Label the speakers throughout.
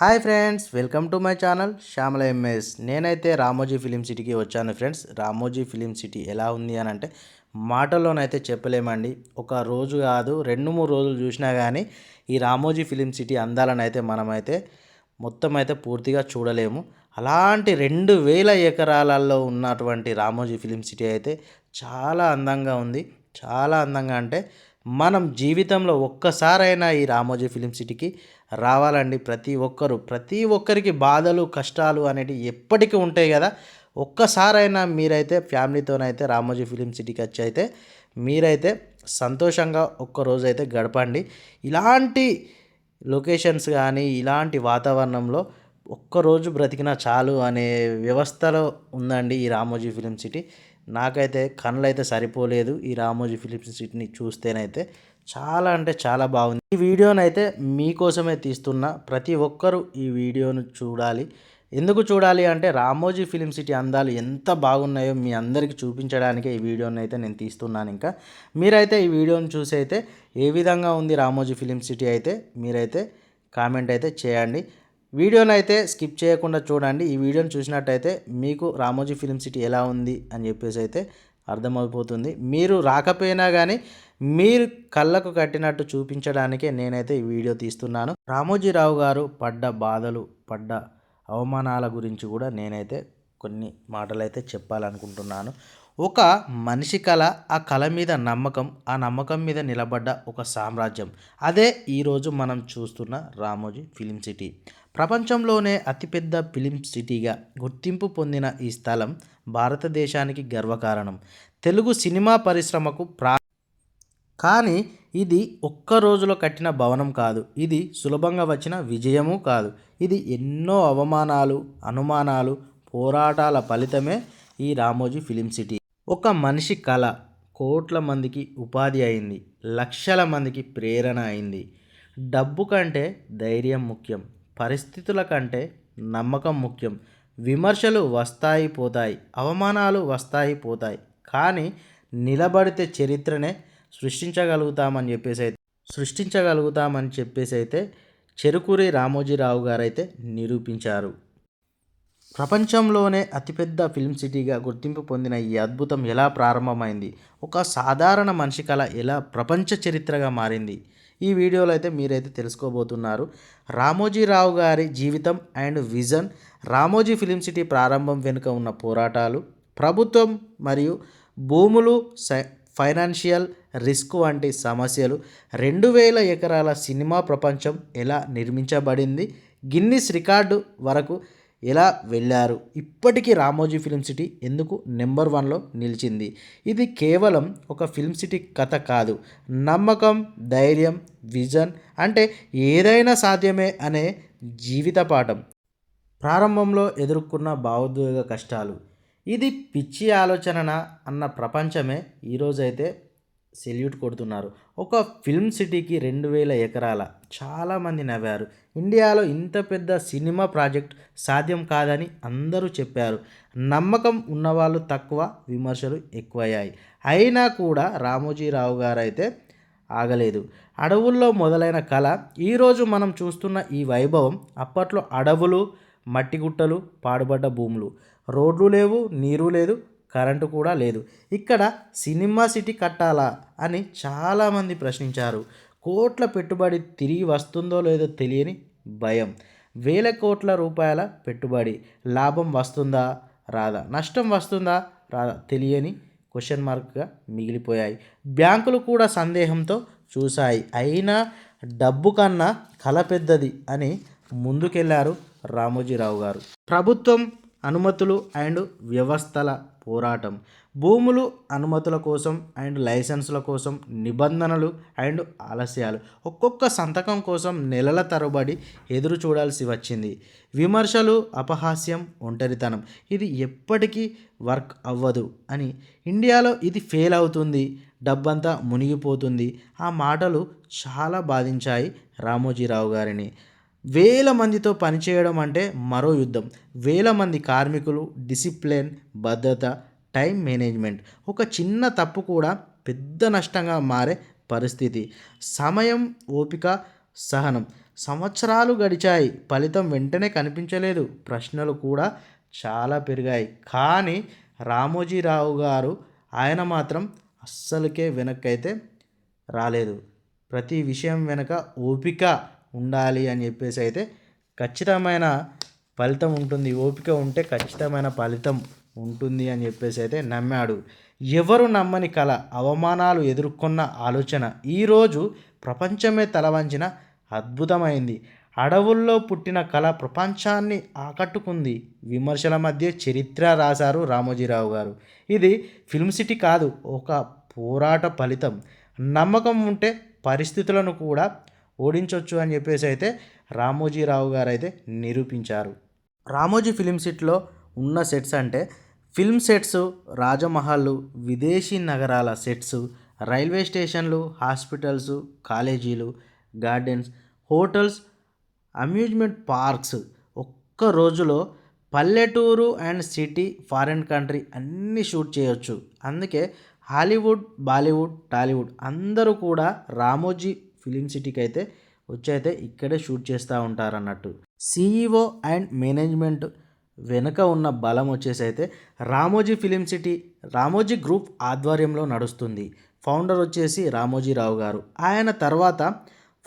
Speaker 1: Hi friends welcome to my channel Shyamala MS. నేనైతే Ramoji film సిటీకి వచ్చాను ఫ్రెండ్స్. రామోజీ ఫిలిం సిటీ ఎలా ఉంది అని అంటే మాటల్లోనైతే చెప్పలేమండి. ఒక రోజు కాదు రెండు మూడు రోజులు చూసినా కానీ ఈ రామోజీ ఫిలిం సిటీ అందాలనైతే అయితే మనమైతే మొత్తం అయితే పూర్తిగా చూడలేము. అలాంటి రెండు వేల ఎకరాలలో ఉన్నటువంటి రామోజీ ఫిలిం సిటీ అయితే చాలా అందంగా ఉంది. చాలా అందంగా అంటే మనం జీవితంలో ఒక్కసారైనా ఈ రామోజీ ఫిలిం సిటీకి రావాలండి ప్రతి ఒక్కరు. ప్రతి ఒక్కరికి బాధలు కష్టాలు అనేటివి ఎప్పటికీ ఉంటాయి కదా. ఒక్కసారైనా మీరైతే ఫ్యామిలీతోనైతే రామోజీ ఫిలిం సిటీకి వచ్చి అయితే మీరైతే సంతోషంగా ఒక్కరోజు అయితే గడపండి. ఇలాంటి లొకేషన్స్ కానీ ఇలాంటి వాతావరణంలో ఒక్కరోజు బ్రతికినా చాలు అనే వ్యవస్థలో ఉందండి ఈ రామోజీ ఫిలిం సిటీ. నాకైతే కళ్ళు అయితే సరిపోలేదు ఈ రామోజీ ఫిలిం సిటీని చూస్తేనైతే. చాలా అంటే చాలా బాగుంది. ఈ వీడియోను అయితే మీకోసమే తీస్తున్నా. ప్రతి ఒక్కరూ ఈ వీడియోను చూడాలి. ఎందుకు చూడాలి అంటే రామోజీ ఫిలిం సిటీ అందాలు ఎంత బాగున్నాయో మీ అందరికీ చూపించడానికే ఈ వీడియోని అయితే నేను తీస్తున్నాను ఇంకా. మీరైతే ఈ వీడియోని చూసి అయితే ఏ విధంగా ఉంది రామోజీ ఫిలిం సిటీ అయితే మీరైతే కామెంట్ అయితే చేయండి. వీడియోని అయితే స్కిప్ చేయకుండా చూడండి. ఈ వీడియోని చూసినట్టయితే మీకు రామోజీ ఫిలిం సిటీ ఎలా ఉంది అని చెప్పేసి అయితే అర్థమైపోతుంది మీరు రాకపోయినా కానీ మీరు కళ్ళకు కట్టినట్టు చూపించడానికే నేనైతే ఈ వీడియో తీస్తున్నాను. రామోజీరావు గారు పడ్డ బాధలు పడ్డ అవమానాల గురించి కూడా నేనైతే కొన్ని మాటలైతే చెప్పాలనుకుంటున్నాను. ఒక మనిషి కళ ఆ కళ మీద నమ్మకం ఆ నమ్మకం మీద నిలబడ్డ ఒక సామ్రాజ్యం. అదే ఈరోజు మనం చూస్తున్న రామోజీ ఫిలిం సిటీ. ప్రపంచంలోనే అతిపెద్ద ఫిలిం సిటీగా గుర్తింపు పొందిన ఈ స్థలం భారతదేశానికి గర్వకారణం. తెలుగు సినిమా పరిశ్రమకు ప్రా కానీ ఇది ఒక్క రోజులో కట్టిన భవనం కాదు. ఇది సులభంగా వచ్చిన విజయము కాదు. ఇది ఎన్నో అవమానాలు అనుమానాలు పోరాటాల ఫలితమే ఈ రామోజీ ఫిలిం సిటీ. ఒక మనిషి కళ కోట్ల మందికి ఉపాధి అయింది. లక్షల మందికి ప్రేరణ అయింది. డబ్బు కంటే ధైర్యం ముఖ్యం. పరిస్థితుల కంటే నమ్మకం ముఖ్యం. విమర్శలు వస్తాయి పోతాయి అవమానాలు వస్తాయి పోతాయి. కానీ నిలబడితే చరిత్రనే సృష్టించగలుగుతామని చెప్పేసి అయితే సృష్టించగలుగుతామని చెప్పేసి అయితే చెరుకూరి రామోజీరావు గారైతే నిరూపించారు. ప్రపంచంలోనే అతిపెద్ద ఫిల్మ్ సిటీగా గుర్తింపు పొందిన ఈ అద్భుతం ఎలా ప్రారంభమైంది? ఒక సాధారణ మనిషి కళ ఎలా ప్రపంచ చరిత్రగా మారింది? ఈ వీడియోలో అయితే మీరైతే తెలుసుకోబోతున్నారు. రామోజీరావు గారి జీవితం and vision Ramoji film city ప్రారంభం వెనుక ఉన్న పోరాటాలు ప్రభుత్వం మరియు భూములు ఫైనాన్షియల్ రిస్క్ వంటి సమస్యలు. రెండు వేల ఎకరాల సినిమా ప్రపంచం ఎలా నిర్మించబడింది? గిన్నిస్ రికార్డు వరకు ఎలా వెళ్ళారు? ఇప్పటికీ రామోజీ ఫిల్మ్ సిటీ ఎందుకు నెంబర్ వన్లో నిలిచింది? ఇది కేవలం ఒక ఫిల్మ్ సిటీ కథ కాదు. నమ్మకం ధైర్యం విజన్ అంటే ఏదైనా సాధ్యమే అనే జీవిత పాఠం ప్రారంభంలో ఎదుర్కొన్న భావోద్వేగ కష్టాలు. ఇది పిచ్చి ఆలోచన అన్న ప్రపంచమే ఈరోజైతే సెల్యూట్ కొడుతున్నారు. ఒక ఫిల్మ్ సిటీకి రెండు వేల ఎకరాల చాలామంది నవ్వారు. ఇండియాలో ఇంత పెద్ద సినిమా ప్రాజెక్ట్ సాధ్యం కాదని అందరూ చెప్పారు. నమ్మకం ఉన్నవాళ్ళు తక్కువ విమర్శలు ఎక్కువయ్యాయి. అయినా కూడా రామోజీరావు గారు అయితే ఆగలేదు. అడవుల్లో మొదలైన కళ ఈరోజు మనం చూస్తున్న ఈ వైభవం అప్పట్లో అడవులు మట్టిగుట్టలు పాడుబడ్డ భూములు. రోడ్లు లేవు నీరు లేదు కరెంటు కూడా లేదు. ఇక్కడ సినిమా సిటీ కట్టాలా అని చాలామంది ప్రశ్నించారు. కోట్ల పెట్టుబడి తిరిగి వస్తుందో లేదో తెలియని భయం. వేల కోట్ల రూపాయల పెట్టుబడి. లాభం వస్తుందా? రాదా. నష్టం వస్తుందా? రాదా. తెలియని క్వశ్చన్ మార్క్గా మిగిలిపోయాయి. బ్యాంకులు కూడా సందేహంతో చూశాయి. అయినా డబ్బు కన్నా కల పెద్దది అని ముందుకెళ్ళారు రామోజీరావు గారు. ప్రభుత్వం అనుమతులు అండ్ వ్యవస్థల పోరాటం. భూములు అనుమతుల కోసం అండ్ లైసెన్సుల కోసం నిబంధనలు అండ్ ఆలస్యాలు. ఒక్కొక్క సంతకం కోసం నెలల తరబడి ఎదురు చూడాల్సి వచ్చింది. విమర్శలు అపహాస్యం ఒంటరితనం. ఇది ఎప్పటికీ వర్క్ అవ్వదు అని. ఇండియాలో ఇది ఫెయిల్ అవుతుంది. డబ్బంతా మునిగిపోతుంది. ఆ మాటలు చాలా బాధించాయి రామోజీరావు గారిని. వేల మందితో పనిచేయడం అంటే మరో యుద్ధం. వేల మంది కార్మికులు డిసిప్లిన్ భద్రత టైం మేనేజ్మెంట్. ఒక చిన్న తప్పు కూడా పెద్ద నష్టంగా మారే పరిస్థితి. సమయం ఓపిక సహనం. సంవత్సరాలు గడిచాయి. ఫలితం వెంటనే కనిపించలేదు. ప్రశ్నలు కూడా చాలా పెరిగాయి. కానీ రామోజీరావు గారు ఆయన మాత్రం అస్సలకే వెనక్కైతే రాలేదు. ప్రతి విషయం వెనక ఓపిక ఉండాలి అని చెప్పేసి అయితే ఖచ్చితమైన ఫలితం ఉంటుంది. ఓపిక ఉంటే ఖచ్చితమైన ఫలితం ఉంటుంది అని చెప్పేసి అయితే నమ్మాడు. ఎవరు నమ్మని కళ అవమానాలు ఎదుర్కొన్న ఆలోచన ఈరోజు ప్రపంచమే తలవంచిన అద్భుతమైంది. అడవుల్లో పుట్టిన కళ ప్రపంచాన్ని ఆకట్టుకుంది. విమర్శల మధ్య చరిత్ర రాశారు రామోజీరావు గారు. ఇది ఫిల్మ్ సిటీ కాదు ఒక పోరాట ఫలితం. నమ్మకం ఉంటే పరిస్థితులను కూడా ఓడించవచ్చు అని చెప్పేసి అయితే రామోజీరావు గారు అయితే నిరూపించారు. రామోజీ ఫిలిం సిటీలో ఉన్న సెట్స్ అంటే ఫిల్మ్ సెట్స్ రాజమహల్లు విదేశీ నగరాల సెట్స్ రైల్వే స్టేషన్లు హాస్పిటల్స్ కాలేజీలు గార్డెన్స్ హోటల్స్ అమ్యూజ్మెంట్ పార్క్స్ ఒక్క రోజులో పల్లెటూరు అండ్ సిటీ ఫారిన్ కంట్రీ అన్నీ షూట్ చేయొచ్చు. అందుకే హాలీవుడ్ బాలీవుడ్ టాలీవుడ్ అందరూ కూడా రామోజీ ఫిలిం సిటీకి అయితే వచ్చి అయితే ఇక్కడే షూట్ చేస్తూ ఉంటారన్నట్టు. సీఈఓ సిఈఓ అండ్ మేనేజ్మెంట్ వెనుక ఉన్న బలం వచ్చేసి అయితే Ramoji film city Ramoji group ఆధ్వర్యంలో నడుస్తుంది. ఫౌండర్ వచ్చేసి రామోజీరావు గారు. ఆయన తర్వాత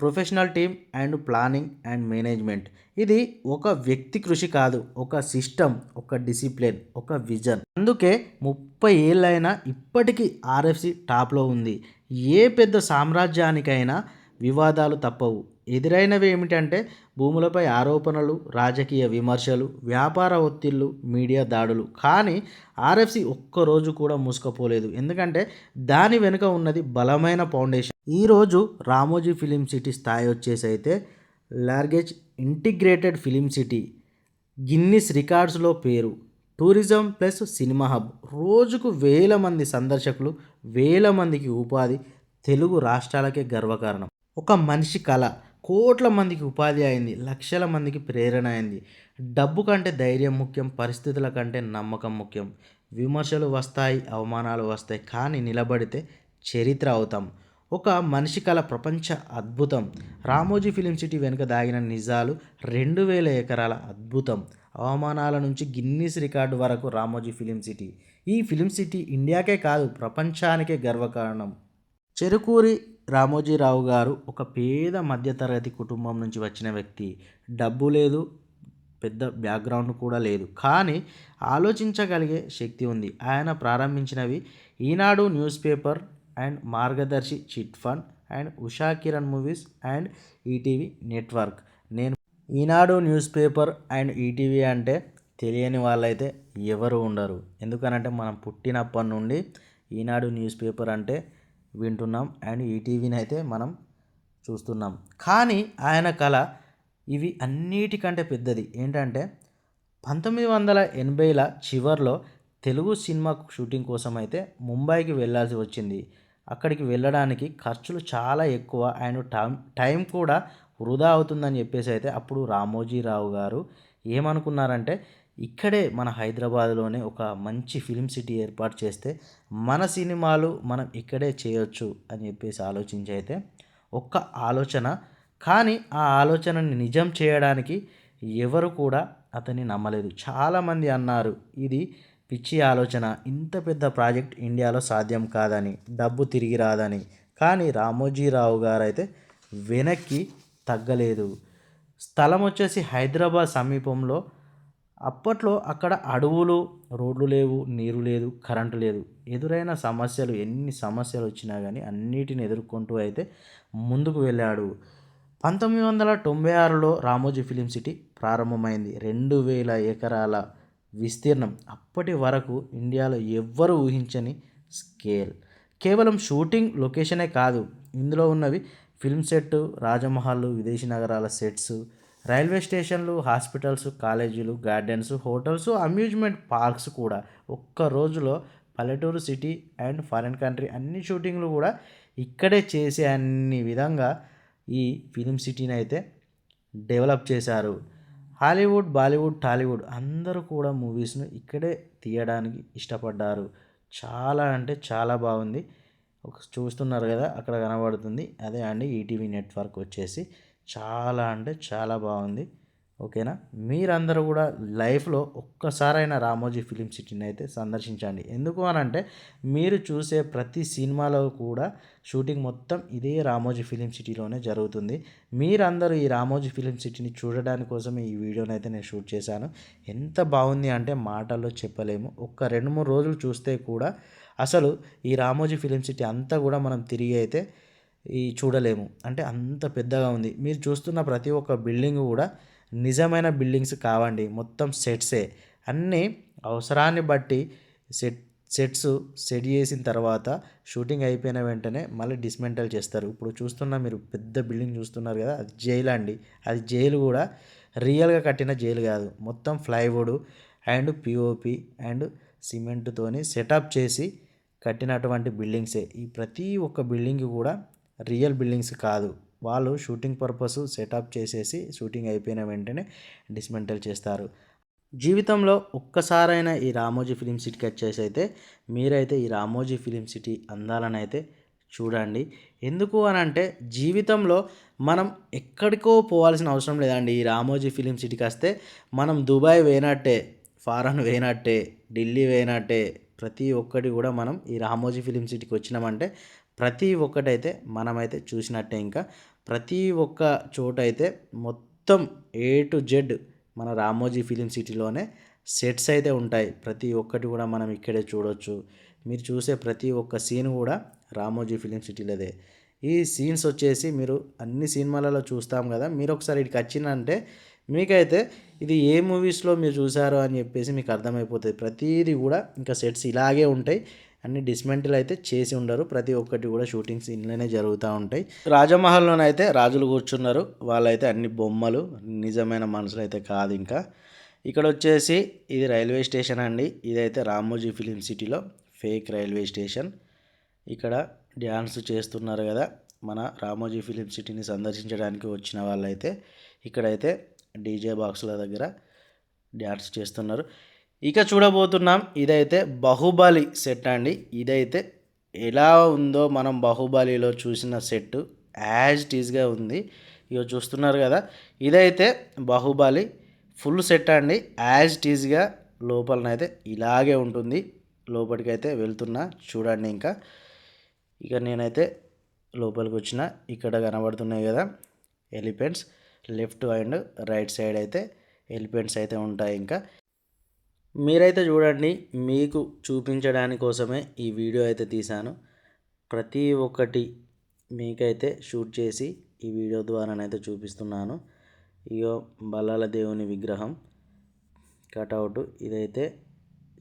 Speaker 1: professional team and planning and management. ఇది ఒక వ్యక్తి కృషి కాదు ఒక సిస్టమ్ ఒక డిసిప్లిన్ ఒక విజన్. అందుకే ముప్పై ఏళ్ళైనా ఇప్పటికీ ఆర్ఎఫ్సి టాప్లో ఉంది. ఏ పెద్ద సామ్రాజ్యానికైనా వివాదాలు తప్పవు. ఎదురైనవి ఏమిటంటే భూములపై ఆరోపణలు రాజకీయ విమర్శలు వ్యాపార ఒత్తిళ్ళు మీడియా దాడులు. కానీ ఆర్ఎఫ్సి ఒక్కరోజు కూడా మూసుకపోలేదు. ఎందుకంటే దాని వెనుక ఉన్నది బలమైన ఫౌండేషన్. ఈరోజు రామోజీ ఫిలిం సిటీ స్థాయి వచ్చేసి అయితే లార్గేజ్ ఇంటిగ్రేటెడ్ ఫిలిం సిటీ గిన్నిస్ రికార్డ్స్లో పేరు. Tourism plus cinema hub. రోజుకు వేల మంది సందర్శకులు వేల మందికి ఉపాధి తెలుగు రాష్ట్రాలకే గర్వకారణం. ఒక మనిషి కళ కోట్ల మందికి ఉపాధి అయింది. లక్షల మందికి ప్రేరణ అయింది. డబ్బు కంటే ధైర్యం ముఖ్యం. పరిస్థితుల కంటే నమ్మకం ముఖ్యం. విమర్శలు వస్తాయి అవమానాలు వస్తాయి. కానీ నిలబడితే చరిత్ర అవుతాం. ఒక మనిషి కళ ప్రపంచ అద్భుతం. రామోజీ ఫిలిం సిటీ వెనుక దాగిన నిజాలు రెండు వేల ఎకరాల అద్భుతం. అవమానాల నుంచి గిన్నీస్ రికార్డు వరకు రామోజీ ఫిలిం సిటీ. ఈ ఫిలిం సిటీ ఇండియాకే కాదు ప్రపంచానికే గర్వకారణం. చెరుకూరి రామోజీరావు గారు ఒక పేద మధ్యతరగతి కుటుంబం నుంచి వచ్చిన వ్యక్తి. డబ్బు లేదు పెద్ద బ్యాక్గ్రౌండ్ కూడా లేదు. కానీ ఆలోచించగలిగే శక్తి ఉంది. ఆయన ప్రారంభించినవి Eenadu news paper and Margadarsi chit fund and Usha Kiran movies and ETV network. నేను Eenadu news paper and ETV అంటే తెలియని వాళ్ళైతే ఎవరు ఉండరు. ఎందుకనంటే మనం పుట్టినప్పటి నుండి ఈనాడు న్యూస్ పేపర్ అంటే వింటున్నాం అండ్ ఈటీవీని అయితే మనం చూస్తున్నాం. కానీ ఆయన కళ ఇవి అన్నిటికంటే పెద్దది. ఏంటంటే పంతొమ్మిది వందల ఎనభైల చివరిలో తెలుగు సినిమా షూటింగ్ కోసం అయితే ముంబైకి వెళ్ళాల్సి వచ్చింది. అక్కడికి వెళ్ళడానికి ఖర్చులు చాలా ఎక్కువ అండ్ టైం టైం కూడా వృధా అవుతుందని చెప్పేసి అయితే అప్పుడు రామోజీరావు గారు ఏమనుకున్నారంటే ఇక్కడే మన హైదరాబాద్లోనే ఒక మంచి ఫిలిం సిటీ ఏర్పాటు చేస్తే మన సినిమాలు మనం ఇక్కడే చేయొచ్చు అని చెప్పేసి ఆలోచించి అయితే ఒక్క ఆలోచన. కానీ ఆ ఆలోచనని నిజం చేయడానికి ఎవరు కూడా అతన్ని నమ్మలేదు. చాలామంది అన్నారు ఇది పిచ్చి ఆలోచన. ఇంత పెద్ద ప్రాజెక్ట్ ఇండియాలో సాధ్యం కాదని డబ్బు తిరిగి రాదని. కానీ రామోజీరావు గారు అయితే వెనక్కి తగ్గలేదు. స్థలం వచ్చేసి హైదరాబాద్ సమీపంలో అప్పట్లో అక్కడ అడవులు రోడ్లు లేవు నీరు లేదు కరెంటు లేదు. ఎదురైన సమస్యలు ఎన్ని సమస్యలు వచ్చినా కానీ అన్నిటిని ఎదుర్కొంటూ అయితే ముందుకు వెళ్ళాడు. పంతొమ్మిది వందల తొంభై ఆరులో రామోజీ ఫిలిం సిటీ ప్రారంభమైంది. రెండు వేల ఎకరాల విస్తీర్ణం. అప్పటి వరకు ఇండియాలో ఎవ్వరు ఊహించని స్కేల్. కేవలం షూటింగ్ లొకేషనే కాదు. ఇందులో ఉన్నవి ఫిల్మ్ సెట్ రాజమహల్ విదేశీ నగరాల సెట్స్ రైల్వే స్టేషన్లు హాస్పిటల్స్ కాలేజీలు గార్డెన్స్ హోటల్స్ అమ్యూజ్మెంట్ పార్క్స్ కూడా ఒక్క రోజులో పల్లెటూరు సిటీ అండ్ ఫారిన్ కంట్రీ అన్ని షూటింగ్లు కూడా ఇక్కడే చేసే అన్ని విధంగా ఈ ఫిలిం సిటీని అయితే డెవలప్ చేశారు. హాలీవుడ్ బాలీవుడ్ టాలీవుడ్ అందరూ కూడా మూవీస్ను ఇక్కడే తీయడానికి ఇష్టపడ్డారు. చాలా అంటే చాలా బాగుంది. ఒక చూస్తున్నారు కదా అక్కడ కనబడుతుంది. అదే అండి ఈటీవీ నెట్వర్క్ వచ్చేసి. చాలా అంటే చాలా బాగుంది. ఓకేనా? మీరందరూ కూడా లైఫ్లో ఒక్కసారైనా రామోజీ ఫిలిం సిటీని అయితే సందర్శించండి. ఎందుకు అని అంటే మీరు చూసే ప్రతి సినిమాలో కూడా షూటింగ్ మొత్తం ఇదే రామోజీ ఫిలిం సిటీలోనే జరుగుతుంది. మీరందరూ ఈ రామోజీ ఫిలిం సిటీని చూడడానికి కోసం ఈ వీడియోని అయితే నేను షూట్ చేశాను. ఎంత బాగుంది అంటే మాటల్లో చెప్పలేము. ఒక్క రెండు మూడు రోజులు చూస్తే కూడా అసలు ఈ రామోజీ ఫిలిం సిటీ అంతా కూడా మనం తిరిగి అయితే ఈ చూడలేము. అంటే అంత పెద్దగా ఉంది. మీరు చూస్తున్న ప్రతి ఒక్క బిల్డింగ్ కూడా నిజమైన బిల్డింగ్స్ కావండి. మొత్తం సెట్సే. అన్నీ అవసరాన్ని బట్టి సెట్ సెట్స్ సెట్ చేసిన తర్వాత షూటింగ్ అయిపోయిన వెంటనే మళ్ళీ డిస్మెంటల్ చేస్తారు. ఇప్పుడు చూస్తున్న మీరు పెద్ద బిల్డింగ్ చూస్తున్నారు కదా అది జైలు అండి. అది జైలు కూడా రియల్గా కట్టిన జైలు కాదు. మొత్తం ప్లైవుడ్ అండ్ పిఓపి అండ్ సిమెంట్తోని సెటప్ చేసి కట్టినటువంటి బిల్డింగ్సే. ఈ ప్రతి ఒక్క బిల్డింగ్ కూడా రియల్ బిల్డింగ్స్ కాదు. వాళ్ళు షూటింగ్ పర్పస్ సెటప్ చేసేసి షూటింగ్ అయిపోయిన వెంటనే డిస్మెంటల్ చేస్తారు. జీవితంలో ఒక్కసారైనా ఈ రామోజీ ఫిలిం సిటీకి వచ్చేసి అయితే మీరైతే ఈ రామోజీ ఫిలిం సిటీ అందాలని అయితే చూడండి. ఎందుకు అని అంటే జీవితంలో మనం ఎక్కడికో పోవాల్సిన అవసరం లేదండి. ఈ రామోజీ ఫిలిం సిటీకి వస్తే మనం దుబాయ్ వేయనట్టే ఫారెన్ వేయనట్టే ఢిల్లీ వేయనట్టే ప్రతి ఒక్కటి కూడా మనం ఈ రామోజీ ఫిలిం సిటీకి వచ్చినామంటే ప్రతి ఒక్కటైతే మనమైతే చూసినట్టే ఇంకా. ప్రతి ఒక్క చోటైతే మొత్తం ఏ టు జెడ్ మన రామోజీ ఫిలిం సిటీలోనే సెట్స్ అయితే ఉంటాయి. ప్రతి ఒక్కటి కూడా మనం ఇక్కడే చూడొచ్చు. మీరు చూసే ప్రతి ఒక్క సీన్ కూడా రామోజీ ఫిలిం సిటీలోదే. ఈ సీన్స్ వచ్చేసి మీరు అన్ని సినిమాలలో చూస్తాం కదా మీరు ఒకసారి ఇక్కడికి వచ్చిందంటే మీకైతే ఇది ఏ మూవీస్లో మీరు చూసారో అని చెప్పేసి మీకు అర్థమైపోతుంది. ప్రతిదీ కూడా ఇంకా సెట్స్ ఇలాగే ఉంటాయి. అన్ని డిస్మెంటిల్ అయితే చేసి ఉండరు. ప్రతి ఒక్కటి కూడా షూటింగ్స్ ఇంట్లోనే జరుగుతూ ఉంటాయి. రాజమహల్లోనైతే రాజులు కూర్చున్నారు. వాళ్ళైతే అన్ని బొమ్మలు నిజమైన మనుషులు అయితే కాదు ఇంకా. ఇక్కడ వచ్చేసి ఇది రైల్వే స్టేషన్ అండి. ఇదైతే రామోజీ ఫిలిం సిటీలో ఫేక్ రైల్వే స్టేషన్. ఇక్కడ డ్యాన్స్ చేస్తున్నారు కదా. మన రామోజీ ఫిలిం సిటీని సందర్శించడానికి వచ్చిన వాళ్ళైతే ఇక్కడైతే డీజే బాక్సుల దగ్గర డ్యాన్స్ చేస్తున్నారు. ఇక చూడబోతున్నాం ఇదైతే బాహుబలి సెట్ అండి. ఇదైతే ఎలా ఉందో మనం బాహుబలిలో చూసిన సెట్ యాజ్ టీజ్గా ఉంది. ఇక చూస్తున్నారు కదా ఇదైతే బాహుబలి ఫుల్ సెట్ అండి. యాజ్ టీజ్గా లోపలనైతే ఇలాగే ఉంటుంది. లోపలికైతే వెళ్తున్నా చూడండి ఇంకా. ఇక నేనైతే లోపలికి వచ్చిన ఇక్కడ కనబడుతున్నాయి కదా elephants left and right side అయితే ఎలిఫెంట్స్ అయితే ఉంటాయి ఇంకా. మీరైతే చూడండి మీకు చూపించడానికి కోసమే ఈ వీడియో అయితే తీశాను. ప్రతి ఒక్కటి మీకైతే షూట్ చేసి ఈ వీడియో ద్వారానైతే చూపిస్తున్నాను. ఇగో బల్లాల దేవుని విగ్రహం. కటౌట్ ఇదైతే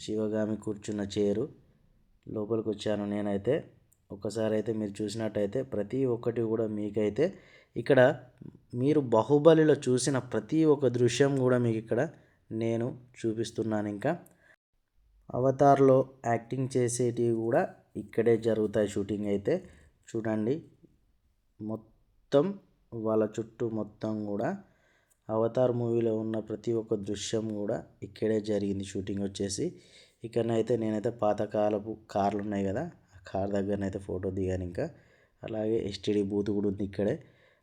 Speaker 1: శివగామి కూర్చున్న చైరు. లోపలికి వచ్చాను నేనైతే. ఒకసారి అయితే మీరు చూసినట్టయితే ప్రతి ఒక్కటి కూడా మీకైతే ఇక్కడ మీరు బాహుబలిలో చూసిన ప్రతి ఒక్క దృశ్యం కూడా మీకు ఇక్కడ నేను చూపిస్తున్నాను ఇంకా. అవతార్లో యాక్టింగ్ చేసేటివి కూడా ఇక్కడే జరుగుతాయి షూటింగ్ అయితే. చూడండి. మొత్తం వాళ్ళ చుట్టూ మొత్తం కూడా అవతార్ మూవీలో ఉన్న ప్రతి ఒక్క దృశ్యం కూడా ఇక్కడే జరిగింది షూటింగ్ వచ్చేసి. ఇక్కడనైతే నేనైతే పాతకాలపు కార్లు ఉన్నాయి కదా ఆ కార్ దగ్గరనైతే ఫోటో దిగాను ఇంకా. అలాగే ఎస్టీడీ బూత్ కూడా ఉంది ఇక్కడే.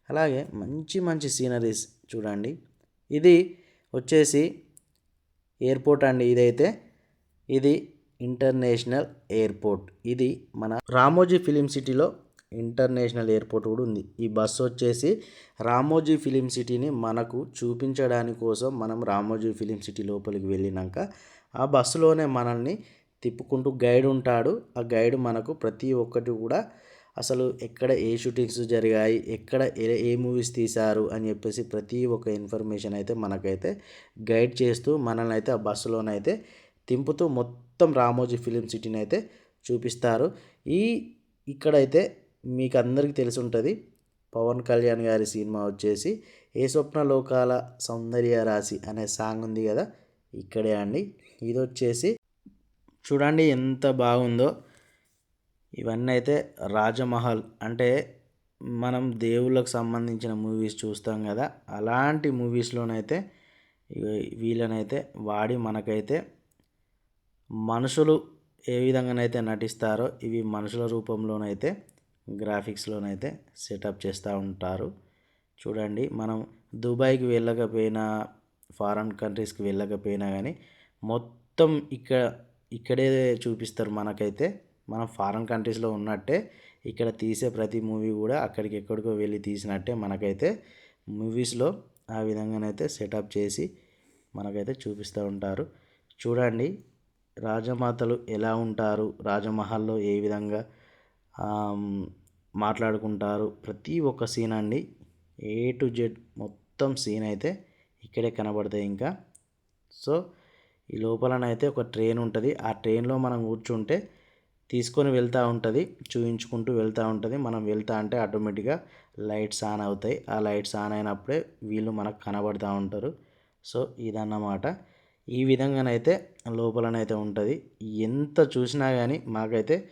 Speaker 1: అలాగే మంచి మంచి సీనరీస్ చూడండి. ఇది వచ్చేసి ఎయిర్పోర్ట్ అండి ఇదైతే. ఇది ఇంటర్నేషనల్ ఎయిర్పోర్ట్. ఇది మన రామోజీ ఫిలిం సిటీలో ఇంటర్నేషనల్ ఎయిర్పోర్ట్ కూడా ఉంది. ఈ బస్సు వచ్చేసి రామోజీ ఫిలిం సిటీని మనకు చూపించడానికి కోసం మనం రామోజీ ఫిలిం సిటీ లోపలికి వెళ్ళినాక ఆ బస్సులోనే మనల్ని తిప్పుకుంటూ గైడ్ ఉంటాడు. ఆ గైడ్ మనకు ప్రతి ఒక్కటి కూడా అసలు ఎక్కడ ఏ షూటింగ్స్ జరిగాయి ఎక్కడ ఏ ఏ మూవీస్ తీశారు అని చెప్పేసి ప్రతి ఒక్క ఇన్ఫర్మేషన్ అయితే మనకైతే గైడ్ చేస్తూ మనల్ని అయితే ఆ బస్సులోనైతే తింపుతూ మొత్తం రామోజీ ఫిలిం సిటీని అయితే చూపిస్తారు. ఈ ఇక్కడైతే మీకు అందరికీ తెలిసి ఉంటుంది పవన్ కళ్యాణ్ గారి సినిమా వచ్చేసి ఏ స్వప్న లోకాల సౌందర్య రాశి అనే సాంగ్ ఉంది కదా ఇక్కడే అండి. ఇది వచ్చేసి చూడండి ఎంత బాగుందో. ఇవన్నీ అయితే రాజమహల్. అంటే మనం దేవుళ్ళకు సంబంధించిన మూవీస్ చూస్తాం కదా అలాంటి మూవీస్లోనైతే వీళ్ళనైతే వాడి మనకైతే మనుషులు ఏ విధంగానైతే నటిస్తారో ఇవి మనుషుల రూపంలోనైతే గ్రాఫిక్స్లోనైతే సెటప్ చేస్తూ ఉంటారు. చూడండి మనం దుబాయ్కి వెళ్ళకపోయినా ఫారెన్ కంట్రీస్కి వెళ్ళకపోయినా కానీ మొత్తం ఇక్కడ ఇక్కడే చూపిస్తారు మనకైతే. మనం ఫారెన్ కంట్రీస్లో ఉన్నట్టే ఇక్కడ తీసే ప్రతి మూవీ కూడా అక్కడికి ఎక్కడికో వెళ్ళి తీసినట్టే మనకైతే మూవీస్లో ఆ విధంగానైతే సెటప్ చేసి మనకైతే చూపిస్తూ ఉంటారు. చూడండి రాజమాతలు ఎలా ఉంటారు రాజమహల్లో ఏ విధంగా మాట్లాడుకుంటారు. ప్రతి ఒక్క సీన్ అండి ఏ టు జెడ్ మొత్తం సీన్ అయితే ఇక్కడే కనబడతాయి ఇంకా. సో ఈ లోపలనైతే ఒక ట్రైన్ ఉంటుంది. ఆ ట్రైన్లో మనం కూర్చుంటే తీసుకొని వెళ్తూ ఉంటుంది చూపించుకుంటూ వెళ్తూ ఉంటుంది. మనం వెళ్తా అంటే ఆటోమేటిక్గా లైట్స్ ఆన్ అవుతాయి. ఆ లైట్స్ ఆన్ అయినప్పుడే వీళ్ళు మనకు కనబడుతూ ఉంటారు. సో ఇదన్నమాట. ఈ విధంగానైతే లోపలనైతే ఉంటుంది. ఎంత చూసినా కానీ మాకైతే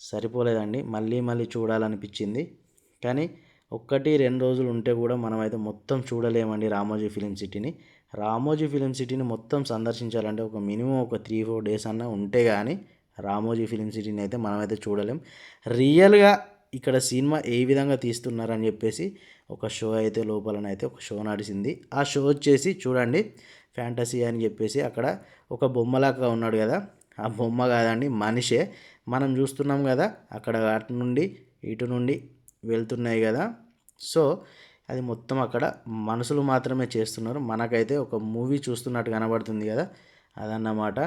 Speaker 1: సరిపోలేదండి. మళ్ళీ మళ్ళీ చూడాలనిపించింది. కానీ ఒక్కటి రెండు రోజులు ఉంటే కూడా మనమైతే మొత్తం చూడలేమండి రామోజీ ఫిలిం సిటీని. రామోజీ ఫిలిం సిటీని మొత్తం సందర్శించాలంటే ఒక మినిమం ఒక త్రీ ఫోర్ డేస్ అన్నా ఉంటే కానీ రామోజీ ఫిలిం సిటీని అయితే మనమైతే చూడలేం. రియల్గా ఇక్కడ సినిమా ఏ విధంగా తీస్తున్నారని చెప్పేసి ఒక షో అయితే లోపలనైతే ఒక షో నడిచింది ఆ షో వచ్చేసి చూడండి ఫ్యాంటసీ అని చెప్పేసి అక్కడ ఒక బొమ్మలాగా ఉన్నాడు కదా. ఆ బొమ్మ కాదండి మనిషే. మనం చూస్తున్నాం కదా అక్కడ అటు నుండి ఇటు నుండి వెళ్తున్నాయి కదా. సో అది మొత్తం అక్కడ మనుషులు మాత్రమే చేస్తున్నారు. మనకైతే ఒక మూవీ చూస్తున్నట్టు కనబడుతుంది కదా అదన్నమాట.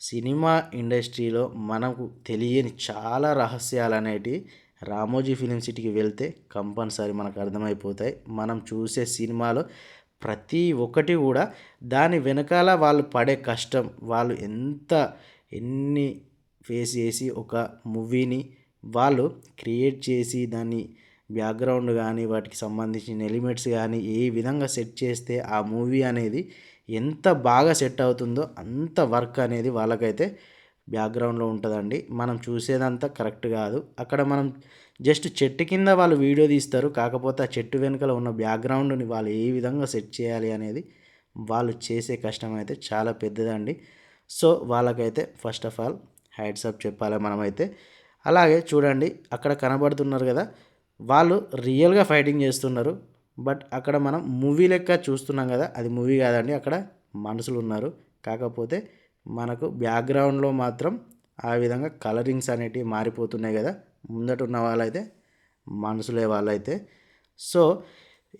Speaker 1: సినిమా ఇండస్ట్రీలో మనకు తెలియని చాలా రహస్యాలు అనేటివి రామోజీ ఫిలిం సిటీకి వెళ్తే కంపల్సరీ మనకు అర్థమైపోతాయి. మనం చూసే సినిమాలో ప్రతి ఒక్కటి కూడా దాని వెనకాల వాళ్ళు పడే కష్టం వాళ్ళు ఎంత ఎన్ని ఫేస్ చేసి ఒక మూవీని వాళ్ళు క్రియేట్ చేసి దాన్ని బ్యాక్గ్రౌండ్ కానీ వాటికి సంబంధించిన ఎలిమెంట్స్ కానీ ఏ విధంగా సెట్ చేస్తే ఆ మూవీ అనేది ఎంత బాగా సెట్ అవుతుందో అంత వర్క్ అనేది వాళ్ళకైతే బ్యాక్గ్రౌండ్లో ఉంటుందండి. మనం చూసేదంతా కరెక్ట్ కాదు. అక్కడ మనం జస్ట్ చెట్టు కింద వాళ్ళు వీడియో తీస్తారు. కాకపోతే ఆ చెట్టు వెనుకల ఉన్న బ్యాక్గ్రౌండ్ని వాళ్ళు ఏ విధంగా సెట్ చేయాలి అనేది వాళ్ళు చేసే కష్టం అయితే చాలా పెద్దదండి. సో వాళ్ళకైతే first of all hats off చెప్పాలి మనమైతే. అలాగే చూడండి అక్కడ కనబడుతున్నారు కదా వాళ్ళు రియల్గా ఫైటింగ్ చేస్తున్నారు. బట్ అక్కడ మనం మూవీ లెక్క చూస్తున్నాం కదా అది మూవీ కాదండి అక్కడ మనుషులు ఉన్నారు. కాకపోతే మనకు బ్యాక్గ్రౌండ్లో మాత్రం ఆ విధంగా కలరింగ్స్ అనేటివి మారిపోతున్నాయి కదా ముందట ఉన్న వాళ్ళైతే మనుషులే వాళ్ళైతే. సో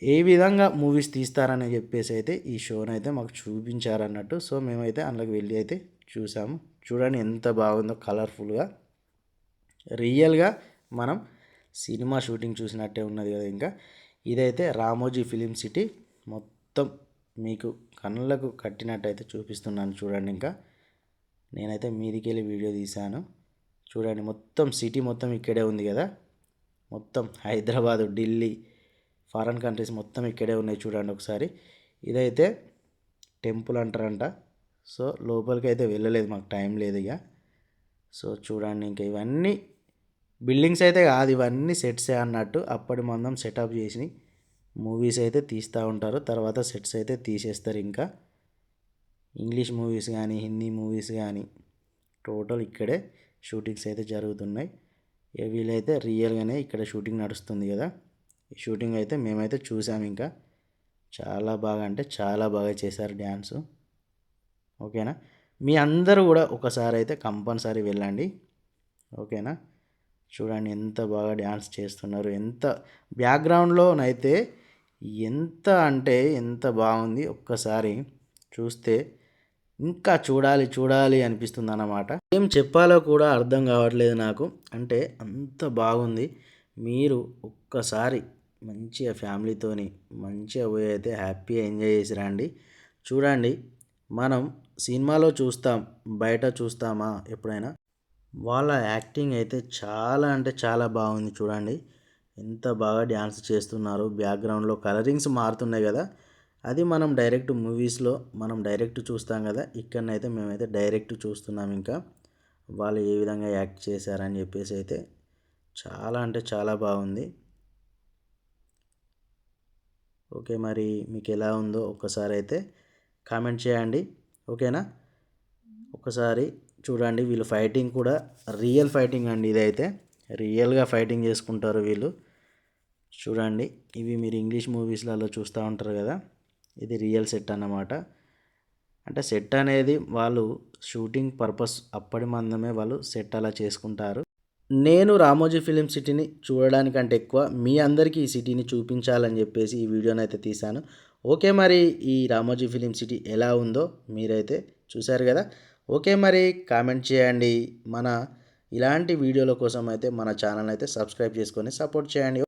Speaker 1: ఏ విధంగా మూవీస్ తీస్తారని చెప్పేసి అయితే ఈ షోని అయితే మాకు చూపించారన్నట్టు సో మేమైతే అందులోకి వెళ్ళి అయితే చూసాము. చూడండి ఎంత బాగుందో కలర్ఫుల్గా. రియల్గా మనం సినిమా షూటింగ్ చూసినట్టే ఉన్నది కదా ఇంకా. ఇదైతే రామోజీ ఫిలిం సిటీ. మొత్తం మీకు కళ్ళకు కట్టినట్టయితే చూపిస్తున్నాను చూడండి ఇంకా. నేనైతే మీదికి వెళ్ళి వీడియో తీశాను. చూడండి మొత్తం సిటీ మొత్తం ఇక్కడే ఉంది కదా. మొత్తం హైదరాబాదు ఢిల్లీ ఫారెన్ కంట్రీస్ మొత్తం ఇక్కడే ఉన్నాయి చూడండి ఒకసారి. ఇదైతే టెంపుల్ అంటారంట. సో లోపలికి అయితే వెళ్ళలేదు మాకు టైం లేదు ఇక. సో చూడండి ఇంకా ఇవన్నీ బిల్డింగ్స్ అయితే కాదు ఇవన్నీ సెట్సే అన్నట్టు అప్పటి మందం సెటప్ చేసి మూవీస్ అయితే తీస్తూ ఉంటారు. తర్వాత సెట్స్ అయితే తీసేస్తారు ఇంకా. ఇంగ్లీష్ మూవీస్ కానీ హిందీ మూవీస్ కానీ టోటల్ ఇక్కడే షూటింగ్స్ అయితే జరుగుతున్నాయి. వీలైతే రియల్గానే ఇక్కడ షూటింగ్ నడుస్తుంది కదా. ఈ షూటింగ్ అయితే మేమైతే చూసాము ఇంకా. చాలా బాగా అంటే చాలా బాగా చేశారు డ్యాన్సు ఓకేనా? మీ అందరూ కూడా ఒకసారి అయితే కంపల్సరీ వెళ్ళండి. ఓకేనా? చూడండి ఎంత బాగా డ్యాన్స్ చేస్తున్నారు ఎంత బ్యాక్గ్రౌండ్లోనైతే ఎంత అంటే ఎంత బాగుంది ఒక్కసారి చూస్తే ఇంకా చూడాలి చూడాలి అనిపిస్తుంది అన్నమాట ఏం చెప్పాలో కూడా అర్థం కావట్లేదు నాకు. అంటే అంత బాగుంది. మీరు ఒక్కసారి మంచిగా ఫ్యామిలీతోని మంచిగా పోయి అయితే హ్యాపీగా ఎంజాయ్ చేసి రండి. చూడండి మనం సినిమాలో చూస్తాం బయట చూస్తామా ఎప్పుడైనా? వాళ్ళ యాక్టింగ్ అయితే చాలా అంటే చాలా బాగుంది చూడండి. ఎంత బాగా డ్యాన్స్ చేస్తున్నారు. బ్యాక్గ్రౌండ్లో కలరింగ్స్ మారుతున్నాయి కదా. అది మనం డైరెక్ట్ మూవీస్లో మనం డైరెక్ట్ చూస్తాం కదా. ఇక్కడనైతే మేమైతే డైరెక్ట్ చూస్తున్నాం ఇంకా. వాళ్ళు ఏ విధంగా యాక్ట్ చేశారని చెప్పేసి అయితే చాలా అంటే చాలా బాగుంది. ఓకే మరి మీకు ఎలా ఉందో ఒక్కసారి అయితే కామెంట్ చేయండి. ఓకేనా? ఒకసారి చూడండి వీళ్ళు ఫైటింగ్ కూడా రియల్ ఫైటింగ్ అండి ఇదైతే. రియల్గా ఫైటింగ్ చేసుకుంటారు వీళ్ళు. చూడండి ఇవి మీరు ఇంగ్లీష్ మూవీస్లలో చూస్తూ ఉంటారు కదా ఇది రియల్ సెట్ అన్నమాట. అంటే సెట్ అనేది వాళ్ళు షూటింగ్ పర్పస్ అప్పటి మందమే వాళ్ళు సెట్ అలా చేసుకుంటారు. నేను రామోజీ ఫిలిం సిటీని చూడడానికంటే ఎక్కువ మీ అందరికీ ఈ సిటీని చూపించాలని చెప్పేసి ఈ వీడియోని అయితే తీశాను. ఓకే మరి ఈ రామోజీ ఫిలిం సిటీ ఎలా ఉందో మీరైతే చూశారు కదా. ఓకే మరి కామెంట్ చేయండి. మన ఇలాంటి వీడియోల కోసం అయితే మన ఛానల్ అయితే సబ్స్క్రైబ్ చేసుకొని సపోర్ట్ చేయండి.